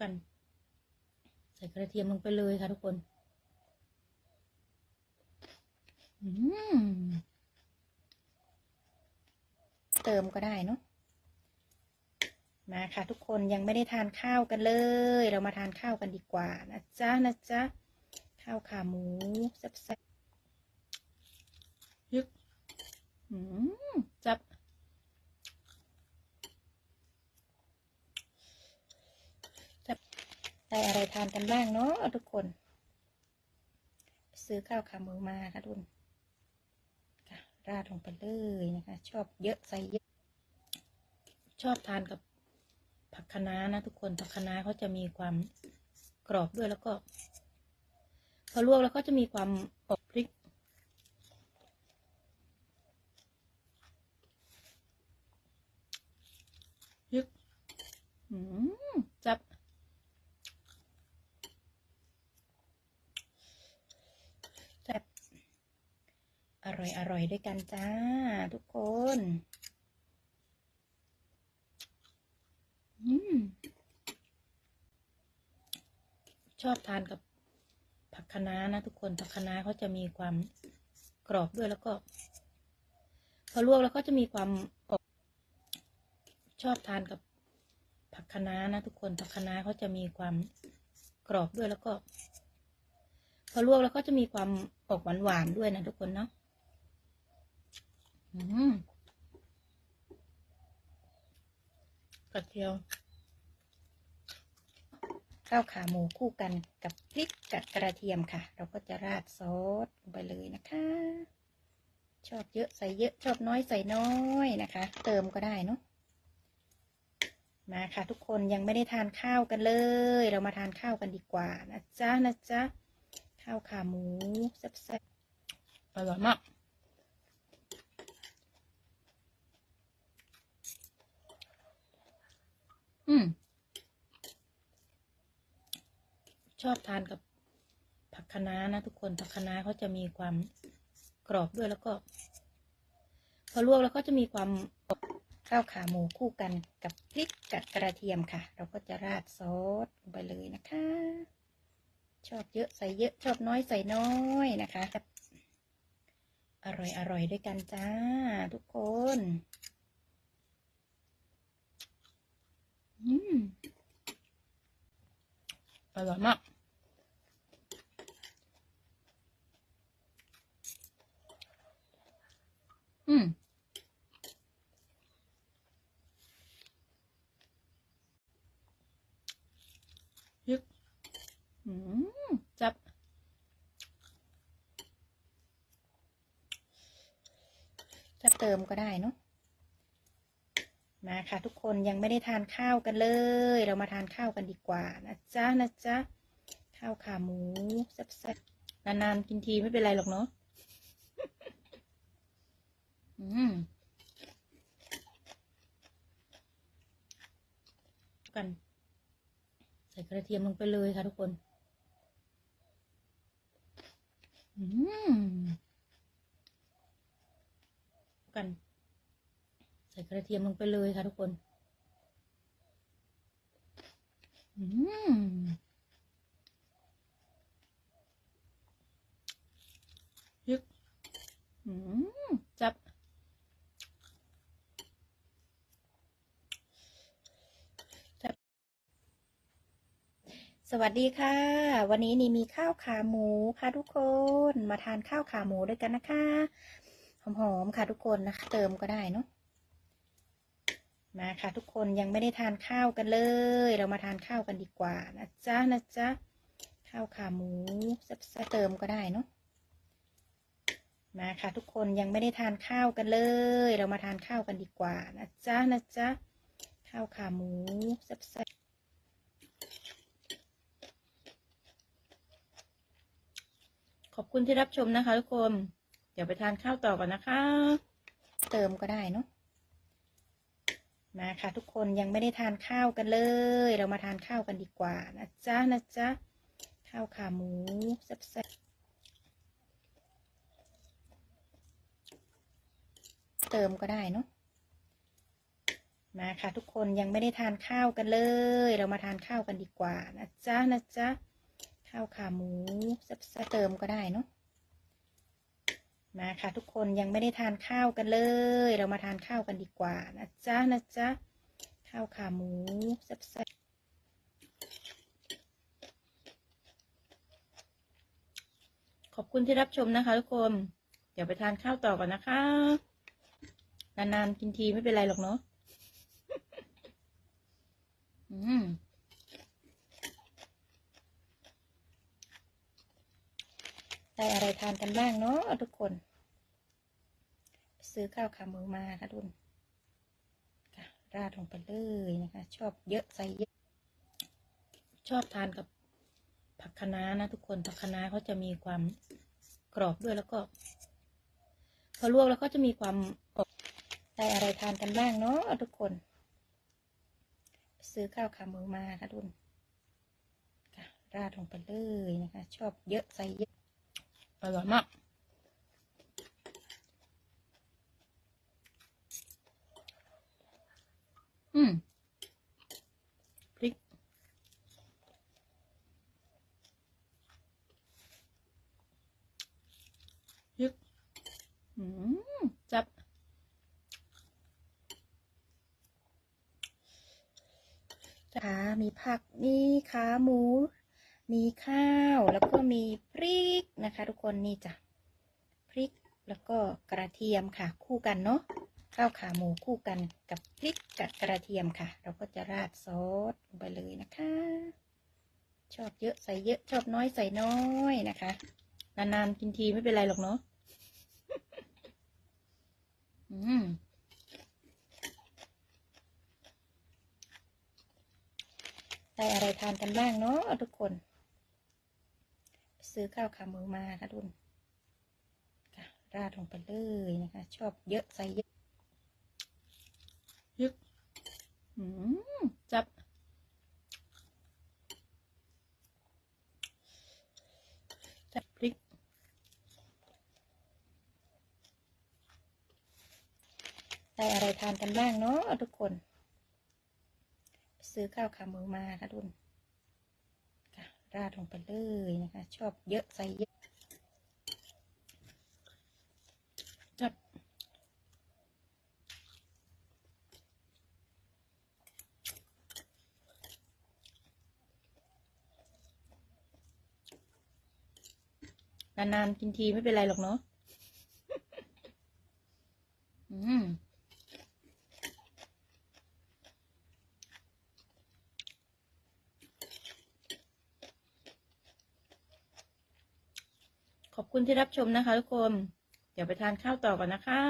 กัน ใส่กระเทียมลงไปเลยค่ะทุกคน เติมก็ได้เนาะมาค่ะทุกคนยังไม่ได้ทานข้าวกันเลย เรามาทานข้าวกันดีกว่านะจ๊ะนะจ๊ะข้าวขาหมูแซ่บๆยึกจับ ได้ อะไรทานกันบ้างเนาะทุกคน ซื้อข้าวขาหมูมาค่ะทุนค่ะราดลงไปเลยนะคะ ชอบเยอะใส่เยอะ ชอบทานกับผักคะน้านะทุกคนผักคะน้าเขาจะมีความกรอบด้วยแล้วก็ พอลวกแล้วก็จะมีความออกพริกยึกจับ แซ่บอ ร่อยอร่อยด้วยกันจ้า ทุกคนอชอบทานกับผักคะน้านะทุกคน ผักคะน้าเขาจะมีความกรอบด้วยแล้วก็ พอลวกแล้วก็จะมีความออกชอบทานกับผักคะน้านะทุกคน ผักคะน้าเขาจะมีความกรอบด้วยแล้วก็พอลวกแล้วก็จะมีความออกหวานๆด้วยนะทุกคนเนาะ กระเทียมข้าวขาหมูคู่กันกับพริกกับกระเทียมค่ะ เราก็จะราดซอสลงไปเลยนะคะ ชอบเยอะใส่เยอะชอบน้อยใส่น้อยนะคะ เติมก็ได้เนาะมาค่ะ ทุกคนยังไม่ได้ทานข้าวกันเลย เรามาทานข้าวกันดีกว่านะจ๊ะนะจ๊ะข้าวขาหมูแซ่บๆอร่อยมาก อืม ช อบทานกับผักคะน้านะทุกคนผักคะน้าเขาจะมีความกรอบด้วยแล้วก็ พอลวกแล้วก็จะมีความข้าวขาหมูคู่กันกับพริกกับกระเทียมค่ะ เราก็จะราดซอสลงไปเลยนะคะ ชอบเยอะใส่เยอะชอบน้อยใส่น้อยนะคะอร่อยอร่อยด้วยกันจ้า ทุกคน อืม อร่อยมาก อืม ยึก อืม จับ จะเติมก็ได้เนาะมาค่ะทุกคนยังไม่ได้ทานข้าวกันเลย เรามาทานข้าวกันดีกว่านะจ๊ะนะจ๊ะข้าวขาหมูแซ่บๆนานๆกินทีไม่เป็นไรหรอกเนาะอืมกัน ใส่กระเทียมลงไปเลยค่ะทุกคน อืม กัน ใส่ กระเทียมลงไปเลยค่ะทุกคน อืมยึกอืมจับจับสวัสดีค่ะ วันนี้นี่มีข้าวขาหมูค่ะทุกคนมาทานข้าวขาหมูด้วยกันนะคะหอมๆค่ะทุกคนนะคะเติมก็ได้เนาะ มาค่ะทุกคนยังไม่ได้ทานข้าวกันเลย เรามาทานข้าวกันดีกว่านะจ๊ะนะจ๊ะข้าวขาหมูแซ่บเติมก็ได้เนาะมาค่ะทุกคนยังไม่ได้ทานข้าวกันเลย เรามาทานข้าวกันดีกว่านะจ๊ะนะจ๊ะข้าวขาหมูแซ่บขอบคุณที่รับชมนะคะทุกคน เดี๋ยวไปทานข้าวต่อก่อนนะคะ เติมก็ได้เนาะ มาค่ะทุกคนยังไม่ได้ทานข้าวกันเลย เรามาทานข้าวกันดีกว่านะจ๊ะนะจ๊ะข้าวขาหมูแซ่บๆเติมก็ได้เนาะมาค่ะทุกคนยังไม่ได้ทานข้าวกันเลย เรามาทานข้าวกันดีกว่านะจ๊ะนะจ๊ะข้าวขาหมูซับๆเติมก็ได้เนาะ มาค่ะทุกคนยังไม่ได้ทานข้าวกันเลย เรามาทานข้าวกันดีกว่านะจ๊ะนะจ๊ะข้าวขาหมูซับๆขอบคุณที่รับชมนะคะทุกคน เดี๋ยวไปทานข้าวต่อก่อนนะคะ นานๆกินทีไม่เป็นไรหรอกเนาะอืม ได้อะไรทานกันบ้างเนาะทุกคน ซื้อข้าวขาหมูมาค่ะทุนค่ะราดลงไปเลยนะคะ ชอบเยอะใส่เยอะ ชอบทานกับผักคะน้านะทุกคนผักคะน้าเขาจะมีความกรอบด้วยแล้วก็ พอลวกแล้วก็จะมีความกรอบได้อะไรทานกันบ้างเนาะทุกคน ซื้อข้าวขาหมูมาค่ะทุนค่ะราดลงไปเลยนะคะ ชอบเยอะใส่เยอะ อร่อยมากอืมพริก พริก อืมจับจ้ามีผักมีขาหมู มีข้าวแล้วก็มีพริกนะคะ ทุกคนนี่จ้ะพริกแล้วก็กระเทียมค่ะ คู่กันเนาะข้าวขาหมูคู่กันกับพริกกับกระเทียมค่ะ เราก็จะราดซอสลงไปเลยนะคะ ชอบเยอะใส่เยอะชอบน้อยใส่น้อยนะคะ นานๆกินทีไม่เป็นไรหรอกเนาะอืมได้อะไรทานกันบ้างเนาะทุกคน ซื้อข้าวขาหมูมาค่ะทุนค่ะราดลงไปเลยนะคะ ชอบเยอะใส่เยอะเยอะจับ จับพริก ได้อะไรทานกันบ้างเนาะทุกคน ซื้อข้าวขาหมูมาค่ะทุนค่ะ ราดลงไปเลยนะคะ ชอบเยอะใส่เยอะจับนานๆกินทีไม่เป็นไรหรอกเนาะ อืม ขอบ คุณที่รับชมนะคะทุกคน เดี๋ยวไปทานข้าวต่อก่อนนะคะ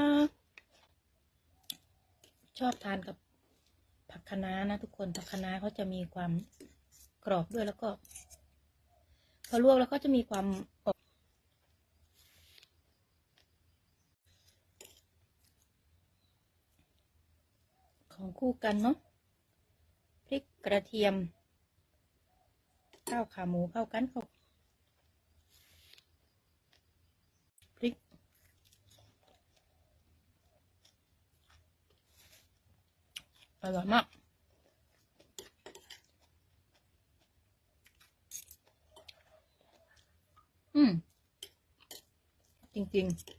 ชอบทานกับผักคะน้านะทุกคนผักคะน้าเขาจะมีความกรอบด้วยแล้วก็ พอลวกแล้วก็จะมีความอบของคู่กันเนาะพริกกระเทียมข้าวขาหมูเข้ากันเข้า พริก อร่อยมากอืม จริง ๆ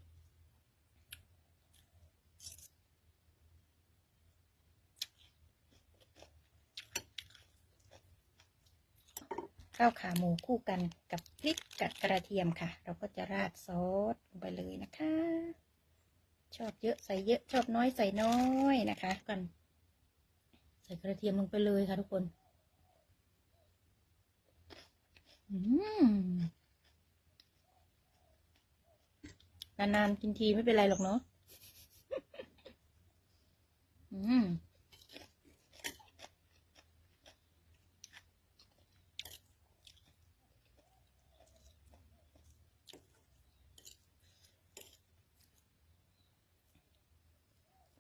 ข้าวขาหมูคู่กันกับพริกกับกระเทียมค่ะ เราก็จะราดซอสลงไปเลยนะคะ ชอบเยอะใส่เยอะชอบน้อยใส่น้อยนะคะ กัน ใส่กระเทียมลงไปเลยค่ะทุกคน นานๆกินทีไม่เป็นไรหรอกเนาะ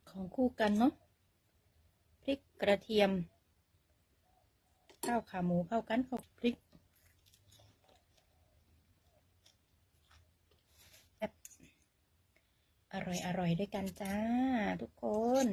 ของคู่กันเนาะ ริกกระเทียม ข้าวขาหมูเข้ากันเข้าพริกอร่อยอร่อยด้วยกันจ้า ทุกคน